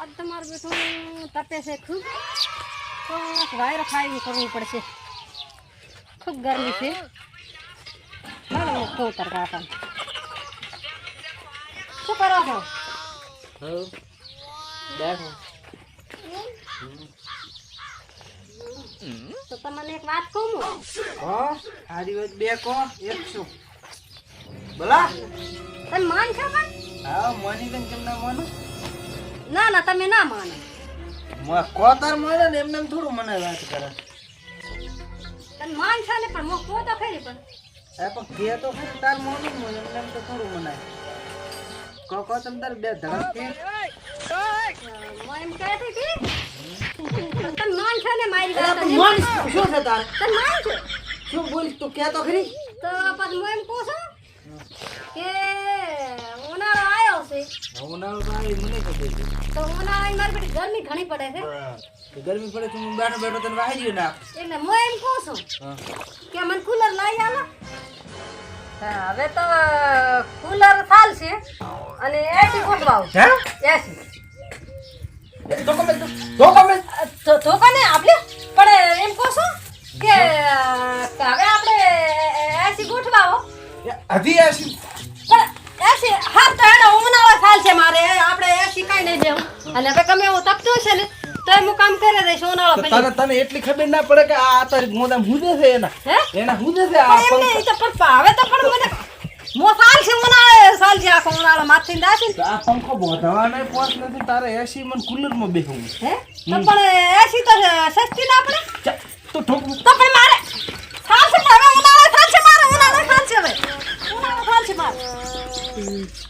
આજ તમારું બેઠું તપે છે ખૂબ. તો વાયર ખાઈને કરવું પડશે. ખૂબ ગરમી છે. ચાલો હું કહું તાર કાકા શું કરો છો? બેઠો. તો તમને એક વાત કહું હું? હા હારી વાત બે કો એક શું બોલા તમે છે પણ? હા મોની બેન કેમ ના મોનું. ના ના તમે ના માનો. મ- કોતર માને ને એમને એમ થોડું મને વાત કરે. તન માન છે ને પણ મો કો તો ખરી પણ. એ પણ કે તો ખરી તાર મોનું મો એમને એમ તો થોડું મનાય. કો કો તમ તાર બે ધડક કે? મો એમ કહે છે કે? તન માન છે ને મારી વાત મન શું છે તાર? તન માન છે? શું બોલ તું કે તો ખરી? તો પણ હું એમ કહું છું કે ઉનાળો આવ્યો છે મને ખબર છે તો ઉનાળાની મારી બેટી ગરમી ઘણી પડે છે. તો ગરમી પડે તો હું બેઠો બેઠો તને વાહી રહ્યો ના એટલે હું એમ કહું છું કે મને કુલર લઈ આલો. હવે તો કુલર ચાલશે અને એસી ગોઠવાવ. હે? એસી તો કમે તો કમે તો તો કને આપણે પણ એમ કહું છું કે કે હવે આપણે એસી ગોઠવાવો. પણ એસી હા તો એનો ઉનાળો ચાલશે મારે આપણે એસી કાંઈ નહીં દેવું અને હવે તમે એવું તપતો છે ને તો હું કામ કરી દઈશ ઉનાળો પછી તને તને એટલી ખબર ના પડે કે આ તો મોદા હુદે છે એના. હે? એના હુદે છે આ પણ તો પણ હવે તો પણ મને મો સાલ છે ઉનાળો સાલ છે આખો ઉનાળો માથે દાસી આ પંખો બોધાવા નહીં પોસ નથી તારે એસી મન કુલરમાં બેહું હે? તો પણ એસી તો સસ્તી ના પડે? તો ઠોક. તો પણ મારે સાલ છે હવે ઉનાળો સાલ છે મારે ઉનાળો સાલ છે હવે. ઉનાળો સાલ છે મારે.